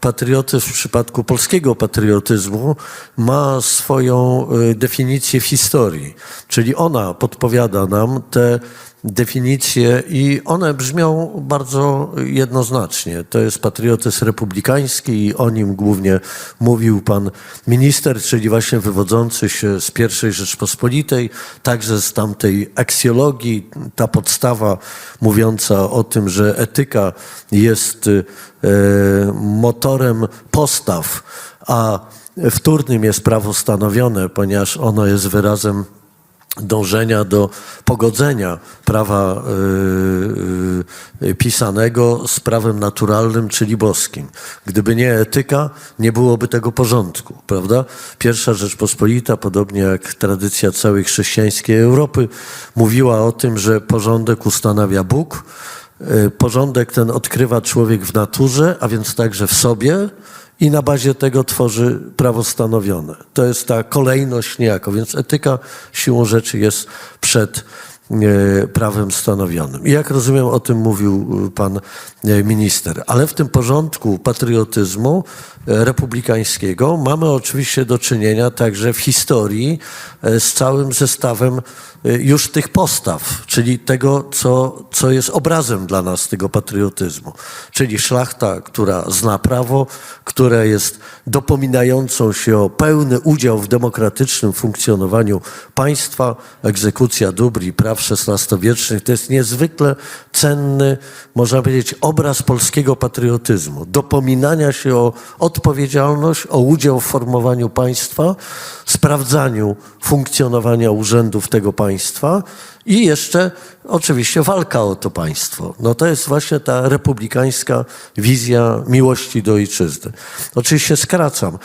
patriotyzm w przypadku polskiego patriotyzmu ma swoją y, definicję w historii, czyli ona podpowiada nam te definicje i one brzmią bardzo jednoznacznie. To jest patriotyzm republikański i o nim głównie mówił pan minister, czyli właśnie wywodzący się z pierwszej Rzeczpospolitej, także z tamtej aksjologii, ta podstawa mówiąca o tym, że etyka jest e, motorem postaw, a wtórnym jest prawo stanowione, ponieważ ono jest wyrazem dążenia do pogodzenia prawa y, y, pisanego z prawem naturalnym, czyli boskim. Gdyby nie etyka, nie byłoby tego porządku, prawda? Pierwsza Rzeczpospolita, podobnie jak tradycja całej chrześcijańskiej Europy, mówiła o tym, że porządek ustanawia Bóg, y, porządek ten odkrywa człowiek w naturze, a więc także w sobie, i na bazie tego tworzy prawo stanowione. To jest ta kolejność niejako, więc etyka siłą rzeczy jest przed prawem stanowionym. I jak rozumiem, o tym mówił e, pan e, minister. Ale w tym porządku patriotyzmu e, republikańskiego mamy oczywiście do czynienia także w historii e, z całym zestawem e, już tych postaw, czyli tego, co, co jest obrazem dla nas tego patriotyzmu. Czyli szlachta, która zna prawo, która jest dopominającą się o pełny udział w demokratycznym funkcjonowaniu państwa, egzekucja dóbr i praw XVI-wiecznych. To jest niezwykle cenny, można powiedzieć, obraz polskiego patriotyzmu. Dopominania się o odpowiedzialność, o udział w formowaniu państwa, sprawdzaniu funkcjonowania urzędów tego państwa i jeszcze oczywiście walka o to państwo. No to jest właśnie ta republikańska wizja miłości do ojczyzny. Oczywiście skracam.